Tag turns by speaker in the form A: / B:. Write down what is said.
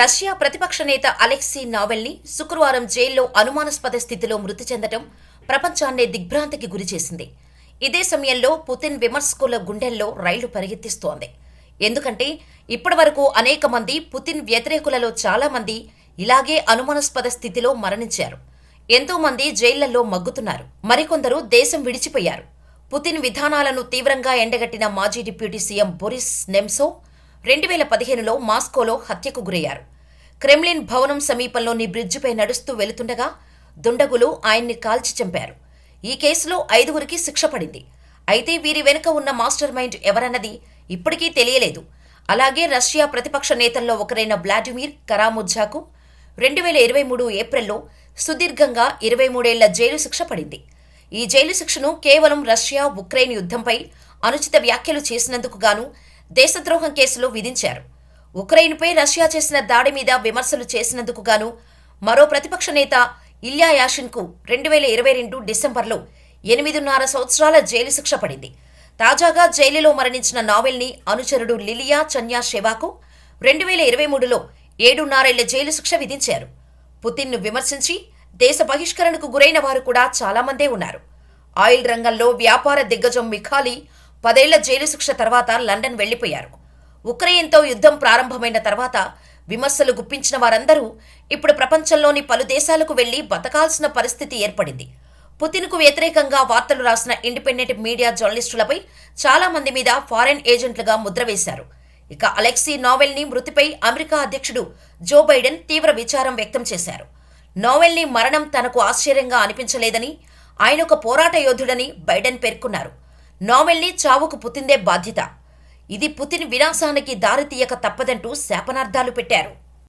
A: Russia ప్రతిపక్ష నేత Alexei నావెల్ని శుక్రవారం జైల్లో అనుమానాస్పద స్థితిలో మృతి చెందటం ప్రపంచాన్నే దిగ్భ్రాంతికి గురిచేసింది ఇదే సమయంలో పుతిన్ విమర్శకుల గుండెల్లో రైళ్ళు పరిగెత్తిస్తోంది. ఎందుకంటే ఇప్పటివరకు అనేక మంది పుతిన్ వ్యతిరేకులలో చాలా మంది ఇలాగే అనుమానాస్పద స్థితిలో మరణించారు. ఎంతో మంది జైళ్ళలో మగ్గుతున్నారు. మరికొందరు దేశం విడిచిపోయారు. పుతిన్ విధానాలను తీవ్రంగా ఎండగట్టిన మాజీ డిప్యూటీ సీఎం బొరిస్ నెమ్సో రెండు వేల పదిహేనులో మాస్కోలో హత్యకు గురయ్యారు. క్రెమ్లిన్ భవనం సమీపంలోని బ్రిడ్జిపై నడుస్తూ వెళుతుండగా దుండగులు ఆయన్ని కాల్చి చంపారు. ఈ కేసులో ఐదుగురికి శిక్ష పడింది. అయితే వీరి వెనుక ఉన్న మాస్టర్ మైండ్ ఎవరన్నది ఇప్పటికీ తెలియలేదు. అలాగే రష్యా ప్రతిపక్ష నేతల్లో ఒకరైన వ్లాడిమిర్ కరాముజ్జాకు రెండు వేల ఇరవై మూడు ఏప్రిల్లో సుదీర్ఘంగా ఇరవై మూడేళ్ళ జైలు శిక్ష పడింది. ఈ జైలు శిక్షను కేవలం రష్యా ఉక్రెయిన్ యుద్ధంపై అనుచిత వ్యాఖ్యలు చేసినందుకు గాను దేశద్రోహం కేసులో విధించారు. ఉక్రెయిన్పై రష్యా చేసిన దాడి మీద విమర్శలు చేసినందుకు గాను మరో ప్రతిపక్ష నేత ఇల్యా యాషిన్కు రెండు వేల ఇరవై రెండు డిసెంబర్లో ఎనిమిదిన్నర సంవత్సరాల జైలు శిక్ష పడింది. తాజాగా జైలులో మరణించిన నావెల్ని అనుచరుడు లిలియా చన్యా షెవాకు రెండు వేల ఇరవై మూడులో ఏడున్నరేళ్ళ జైలు శిక్ష విధించారు. పుతిన్ను విమర్శించి దేశ బహిష్కరణకు గురైన వారు కూడా చాలామందే ఉన్నారు. ఆయిల్ రంగంలో వ్యాపార దిగ్గజం మిఖాలి పదేళ్ళ జైలు శిక్ష తర్వాత లండన్ వెళ్ళిపోయారు ఉక్రెయిన్తో యుద్ధం ప్రారంభమైన తర్వాత విమర్శలు గుప్పించిన వారందరూ ఇప్పుడు ప్రపంచంలోని పలు దేశాలకు వెళ్ళి బతకాల్సిన పరిస్థితి ఏర్పడింది. పుతిన్కు వ్యతిరేకంగా వార్తలు రాసిన ఇండిపెండెంట్ మీడియా జర్నలిస్టులపై చాలా మంది మీద ఫారెన్ ఏజెంట్లుగా ముద్ర వేశారు. ఇక అలెక్సీ నావెల్ని మృతిపై అమెరికా అధ్యక్షుడు జో బైడెన్ తీవ్ర విచారం వ్యక్తం చేశారు. నోవెల్ని మరణం తనకు ఆశ్చర్యంగా అనిపించలేదని ఆయన ఒక పోరాట యోధుడని బైడెన్ పేర్కొన్నారు. నావెల్ని చావుకు పుతిందే బాధ్యత. ఇది పుతిన్ వినాశానికి దారితీయక తప్పదంటూ శాపనార్థాలు పెట్టారు.